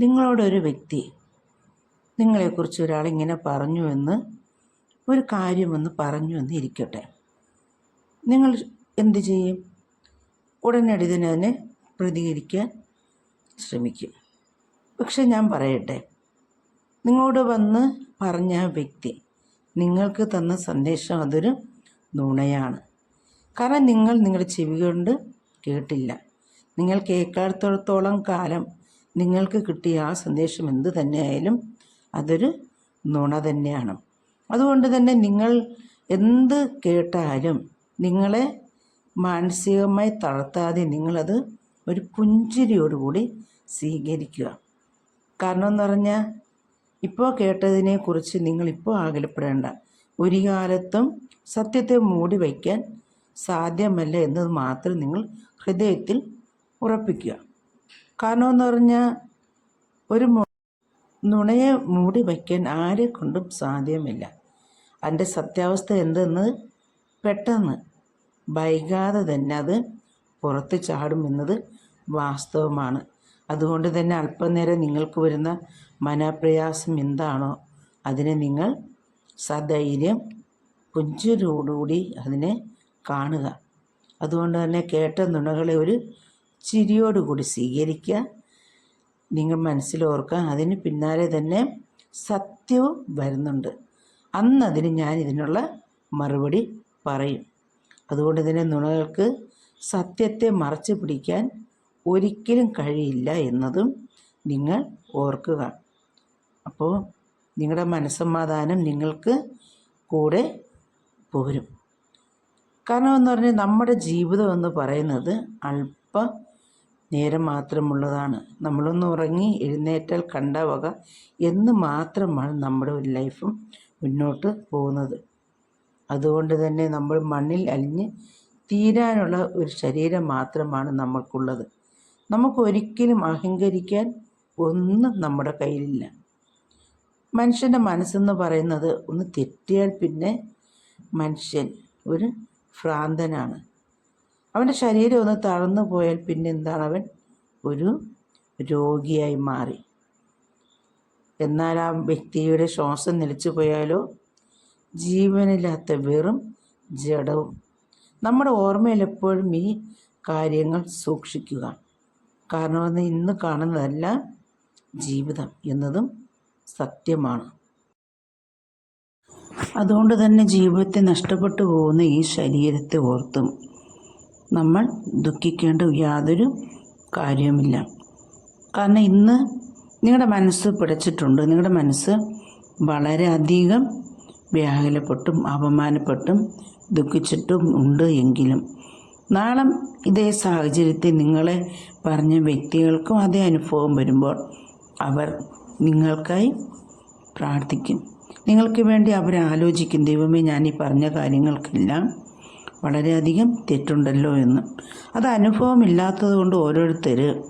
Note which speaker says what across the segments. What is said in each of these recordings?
Speaker 1: നിങ്ങളോടൊരു വ്യക്തി നിങ്ങളെക്കുറിച്ച് ഒരാളിങ്ങനെ പറഞ്ഞു എന്ന് ഒരു കാര്യമെന്ന് പറഞ്ഞു എന്ന് ഇരിക്കട്ടെ. നിങ്ങൾ എന്തു ചെയ്യും? ഉടനടി തന്നെ അതിനെ പ്രതികരിക്കാൻ ശ്രമിക്കും. പക്ഷെ ഞാൻ പറയട്ടെ നിങ്ങളോട് വന്ന് പറഞ്ഞ വ്യക്തി നിങ്ങൾക്ക് തന്ന സന്ദേശം അതൊരു നുണയാണ്. കാരണം നിങ്ങൾ നിങ്ങളുടെ ചെവി കൊണ്ട് കേട്ടില്ല. നിങ്ങൾ കേൾക്കാത്തോളം കാലം നിങ്ങൾക്ക് കിട്ടിയ ആ സന്ദേശം എന്ത് തന്നെയായാലും അതൊരു നുണ തന്നെയാണ്. അതുകൊണ്ട് തന്നെ നിങ്ങൾ എന്ത് കേട്ടാലും നിങ്ങളെ മാനസികമായി തളർത്താതെ നിങ്ങളത് ഒരു പുഞ്ചിരിയോടുകൂടി സ്വീകരിക്കുക. കാരണം എന്ന് പറഞ്ഞാൽ ഇപ്പോൾ കേട്ടതിനെക്കുറിച്ച് നിങ്ങളിപ്പോൾ ആകലപ്പെടേണ്ട. ഒരു കാലത്തും സത്യത്തെ മൂടി വയ്ക്കാൻ സാധ്യമല്ല എന്നത് മാത്രം നിങ്ങൾ ഹൃദയത്തിൽ ഉറപ്പിക്കുക. കാരണം എന്ന് പറഞ്ഞാൽ ഒരു നുണയെ മൂടി വയ്ക്കാൻ ആരെ കൊണ്ടും സാധ്യമല്ല. അതിന്റെ സത്യാവസ്ഥ എന്തെന്ന് പെട്ടെന്ന് വൈകാതെ തന്നെ അത് പുറത്ത് ചാടുമെന്നത് വാസ്തവമാണ്. അതുകൊണ്ട് തന്നെ അല്പനേരം നിങ്ങൾക്ക് വരുന്ന മനപ്രയാസം എന്താണോ അതിനെ നിങ്ങൾ സധൈര്യം പുഞ്ചിരോടുകൂടി അതിനെ കാണുക. അതുകൊണ്ട് തന്നെ കേട്ട നുണകളെ ഒരു ചിരിയോടുകൂടി സ്വീകരിക്കുക. നിങ്ങൾ മനസ്സിലോർക്കുക. അതിന് പിന്നാലെ തന്നെ സത്യവും വരുന്നുണ്ട്. അന്നതിന് ഞാൻ ഇതിനുള്ള മറുപടി പറയും. അതുകൊണ്ട് തന്നെ നുണകൾക്ക് സത്യത്തെ മറച്ചു പിടിക്കാൻ ഒരിക്കലും കഴിയില്ല എന്നതും നിങ്ങൾ ഓർക്കുക. അപ്പോൾ നിങ്ങളുടെ മനസ്സമാധാനം നിങ്ങൾക്ക് കൂടെ പോരും. കാരണം എന്ന് പറഞ്ഞാൽ നമ്മുടെ ജീവിതം എന്ന് പറയുന്നത് അല്പ നേരം മാത്രമുള്ളതാണ്. നമ്മളൊന്ന് ഉറങ്ങി എഴുന്നേറ്റാൽ കണ്ട വക എന്ന് മാത്രമാണ് നമ്മുടെ ഒരു ലൈഫും മുന്നോട്ട് പോകുന്നത്. അതുകൊണ്ട് തന്നെ നമ്മൾ മണ്ണിൽ അലിഞ്ഞ് തീരാനുള്ള ഒരു ശരീരം മാത്രമാണ് നമ്മൾക്കുള്ളത്. നമുക്ക് ഒരിക്കലും അഹങ്കരിക്കാൻ ഒന്നും നമ്മുടെ കയ്യിലില്ല. മനുഷ്യന്റെ മനസ്സെന്ന് പറയുന്നത് ഒന്ന് തെറ്റിയാൽ പിന്നെ മനുഷ്യൻ ഒരു ഭ്രാന്തനാണ്. അവന്റെ ശരീരം ഒന്ന് തളർന്നു പോയാൽ പിന്നെന്താണ് അവൻ? ഒരു രോഗിയായി മാറി. എന്നാൽ ആ വ്യക്തിയുടെ ശ്വാസം നിലച്ചു പോയാലോ? ജീവനില്ലാത്ത വെറും ജഡവും. നമ്മുടെ ഓർമ്മയിൽ എപ്പോഴും ഈ കാര്യങ്ങൾ സൂക്ഷിക്കുക. കാരണം ഇന്ന് കാണുന്നതല്ല ജീവിതം എന്നതും സത്യമാണ്. അതുകൊണ്ട് തന്നെ ജീവിതത്തെ നഷ്ടപ്പെട്ടു പോകുന്ന ഈ ശരീരത്തെ ഓർത്തും നമ്മൾ ദുഃഖിക്കേണ്ട യാതൊരു കാര്യവുമില്ല. കാരണം ഇന്ന് നിങ്ങളുടെ മനസ്സ് പിടച്ചിട്ടുണ്ട്. നിങ്ങളുടെ മനസ്സ് വളരെയധികം വ്യാകുലപ്പെട്ടും അപമാനപ്പെട്ടും ദുഃഖിച്ചിട്ടും ഉണ്ട് എങ്കിലും. നാളെ ഇതേ സാഹചര്യത്തിൽ നിങ്ങളെ പറഞ്ഞ വ്യക്തികൾക്കും അതേ അനുഭവം വരുമ്പോൾ അവർ നിങ്ങൾക്കായി പ്രാർത്ഥിക്കും. നിങ്ങൾക്ക് വേണ്ടി അവർ ആലോചിക്കും ദൈവമേ ഞാൻ ഈ പറഞ്ഞ കാര്യങ്ങൾക്കെല്ലാം വളരെയധികം തെറ്റുണ്ടല്ലോ എന്ന്. അത് അനുഭവമില്ലാത്തത് കൊണ്ട് ഓരോരുത്തർ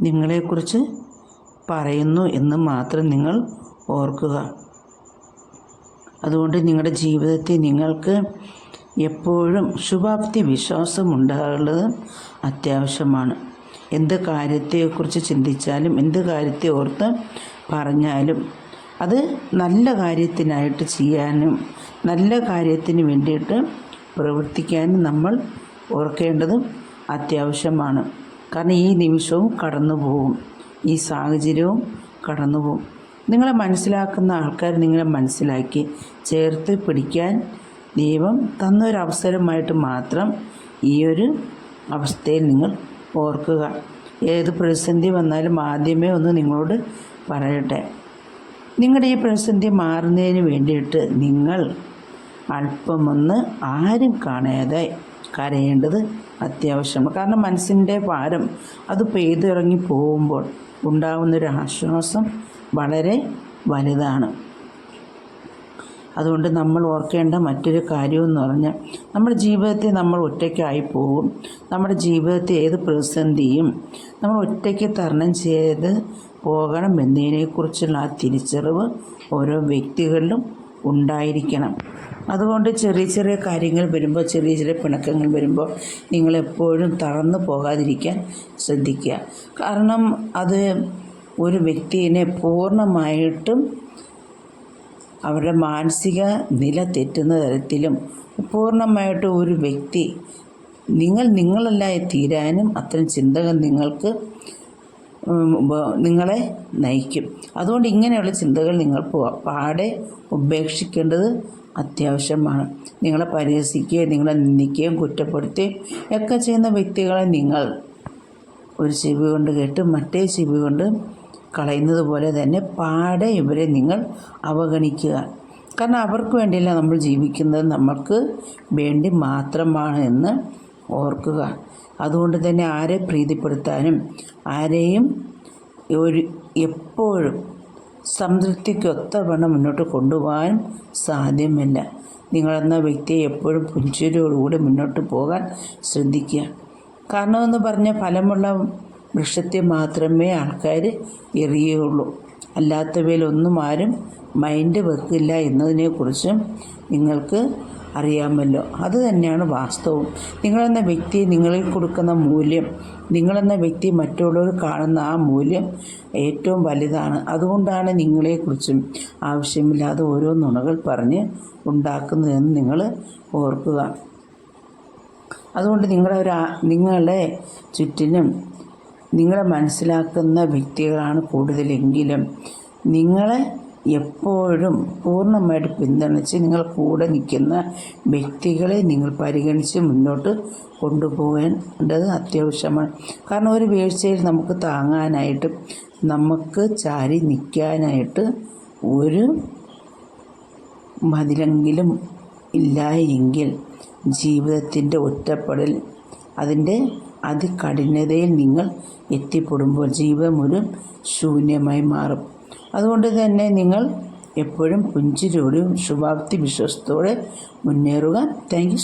Speaker 1: നിങ്ങളെക്കുറിച്ച് പറയുന്നു എന്ന് മാത്രം നിങ്ങൾ ഓർക്കുക. അതുകൊണ്ട് നിങ്ങളുടെ ജീവിതത്തിൽ നിങ്ങൾക്ക് എപ്പോഴും ശുഭാപ്തി വിശ്വാസം ഉണ്ടാകുന്നത് അത്യാവശ്യമാണ്. എന്ത് കാര്യത്തെക്കുറിച്ച് ചിന്തിച്ചാലും എന്ത് കാര്യത്തെ ഓർത്ത് പറഞ്ഞാലും അത് നല്ല കാര്യത്തിനായിട്ട് ചെയ്യാനും നല്ല കാര്യത്തിന് വേണ്ടിയിട്ട് പ്രവർത്തിക്കാനും നമ്മൾ ഓർക്കേണ്ടതും അത്യാവശ്യമാണ്. കാരണം ഈ നിമിഷവും കടന്നു പോകും ഈ സാഹചര്യവും കടന്നു പോകും നിങ്ങളെ മനസ്സിലാക്കുന്ന ആൾക്കാർ നിങ്ങളെ മനസ്സിലാക്കി ചേർത്ത് പിടിക്കാൻ ദൈവം തന്നൊരവസരമായിട്ട് മാത്രം ഈ ഒരു അവസ്ഥയിൽ നിങ്ങൾ ഓർക്കുക. ഏത് പ്രതിസന്ധി വന്നാലും ആദ്യമേ ഒന്ന് നിങ്ങളോട് പറയട്ടെ. നിങ്ങളുടെ ഈ പ്രതിസന്ധി മാറുന്നതിന് വേണ്ടിയിട്ട് നിങ്ങൾ അല്പമൊന്ന് ആരും കാണാതെ കരയേണ്ടത് അത്യാവശ്യമാണ്. കാരണം മനസ്സിന്റെ ഭാരം അത് പെയ്തിറങ്ങി പോകുമ്പോൾ ഉണ്ടാകുന്നൊരു ആശ്വാസം വളരെ വലുതാണ്. അതുകൊണ്ട് നമ്മൾ ഓർക്കേണ്ട മറ്റൊരു കാര്യമെന്ന് പറഞ്ഞാൽ നമ്മുടെ ജീവിതത്തെ നമ്മൾ ഒറ്റയ്ക്കായി പോകും. നമ്മുടെ ജീവിതത്തെ ഏത് പ്രതിസന്ധിയും നമ്മൾ ഒറ്റയ്ക്ക് തരണം ചെയ്ത് പോകണം എന്നതിനെക്കുറിച്ചുള്ള ആ തിരിച്ചറിവ് ഓരോ വ്യക്തികളിലും ഉണ്ടായിരിക്കണം. അതുകൊണ്ട് ചെറിയ ചെറിയ കാര്യങ്ങൾ വരുമ്പോൾ ചെറിയ ചെറിയ പിണക്കങ്ങൾ വരുമ്പോൾ നിങ്ങളെപ്പോഴും തളർന്നു പോകാതിരിക്കാൻ ശ്രദ്ധിക്കുക. കാരണം അത് ഒരു വ്യക്തിയെ പൂർണമായിട്ടും അവരുടെ മാനസിക നില തെറ്റുന്ന തരത്തിലും പൂർണമായിട്ടും ഒരു വ്യക്തി നിങ്ങൾ നിങ്ങളല്ലായി തീരാനും അത്തരം ചിന്തകൾ നിങ്ങൾക്ക് നിങ്ങളെ നയിക്കും. അതുകൊണ്ട് ഇങ്ങനെയുള്ള ചിന്തകൾ നിങ്ങൾ പാടെ ഉപേക്ഷിക്കേണ്ടത് അത്യാവശ്യമാണ്. നിങ്ങളെ പരിഹസിക്കുകയും നിങ്ങളെ നിന്ദിക്കുകയും കുറ്റപ്പെടുത്തുകയും ഒക്കെ ചെയ്യുന്ന വ്യക്തികളെ നിങ്ങൾ ഒരു ചെവി കൊണ്ട് കേട്ട് മറ്റേ ചെവി കൊണ്ട് കളയുന്നത് പോലെ തന്നെ പാടെ ഇവരെ നിങ്ങൾ അവഗണിക്കുക. കാരണം അവർക്ക് വേണ്ടിയല്ല നമ്മൾ ജീവിക്കുന്നത്. നമുക്ക് വേണ്ടി മാത്രമാണ് എന്ന് ഓർക്കുക. അതുകൊണ്ട് തന്നെ ആരെ പ്രീതിപ്പെടുത്താനും ആരെയും ഒരു എപ്പോഴും സംതൃപ്തിക്കൊത്തവണ്ണം മുന്നോട്ട് കൊണ്ടുപോകാനും സാധ്യമല്ല. നിങ്ങളെന്ന വ്യക്തിയെ എപ്പോഴും പുഞ്ചിരിയോടുകൂടി മുന്നോട്ട് പോകാൻ ശ്രദ്ധിക്കുക. കാരണമെന്ന് പറഞ്ഞ ഫലമുള്ള വൃക്ഷത്തെ മാത്രമേ ആൾക്കാർ എറിയുകയുള്ളൂ. അല്ലാത്തവയിലൊന്നും ആരും മൈൻഡ് വെക്കില്ല എന്നതിനെക്കുറിച്ചും നിങ്ങൾക്ക് അറിയാമല്ലോ. അത് തന്നെയാണ് വാസ്തവം. നിങ്ങളെന്ന വ്യക്തി നിങ്ങളിൽ കൊടുക്കുന്ന മൂല്യം നിങ്ങളെന്ന വ്യക്തി മറ്റുള്ളവർ കാണുന്ന ആ മൂല്യം ഏറ്റവും വലുതാണ്. അതുകൊണ്ടാണ് നിങ്ങളെക്കുറിച്ചും ആവശ്യമില്ലാതെ ഓരോ നുണകൾ പറഞ്ഞ് ഉണ്ടാക്കുന്നതെന്ന് നിങ്ങൾ ഓർക്കുക. അതുകൊണ്ട് നിങ്ങളുടെ ഒരു നിങ്ങളെ ചുറ്റിനും നിങ്ങളെ മനസ്സിലാക്കുന്ന വ്യക്തികളാണ് കൂടുതലെങ്കിലും. നിങ്ങളെ എപ്പോഴും പൂർണമായിട്ട് പിന്തുണച്ച് നിങ്ങൾ കൂടെ നിൽക്കുന്ന വ്യക്തികളെ നിങ്ങൾ പരിഗണിച്ച് മുന്നോട്ട് കൊണ്ടുപോകേണ്ടത് അത്യാവശ്യമാണ്. കാരണം ഒരു വീഴ്ചയിൽ നമുക്ക് താങ്ങാനായിട്ട് നമുക്ക് ചാരി നിൽക്കാനായിട്ട് ഒരു മതിലെങ്കിലും ഇല്ല എങ്കിൽ ജീവിതത്തിന്റെ ഒറ്റപ്പെടൽ അതിന്റെ അതികഠിനതയിൽ നിങ്ങൾ എത്തിപ്പെടുമ്പോൾ ജീവിതം ഒരു ശൂന്യമായി മാറും. അതുകൊണ്ട് തന്നെ നിങ്ങൾ എപ്പോഴും പുഞ്ചിരിയോടും ശുഭാപ്തി വിശ്വാസത്തോടെ മുന്നേറുക. Thank you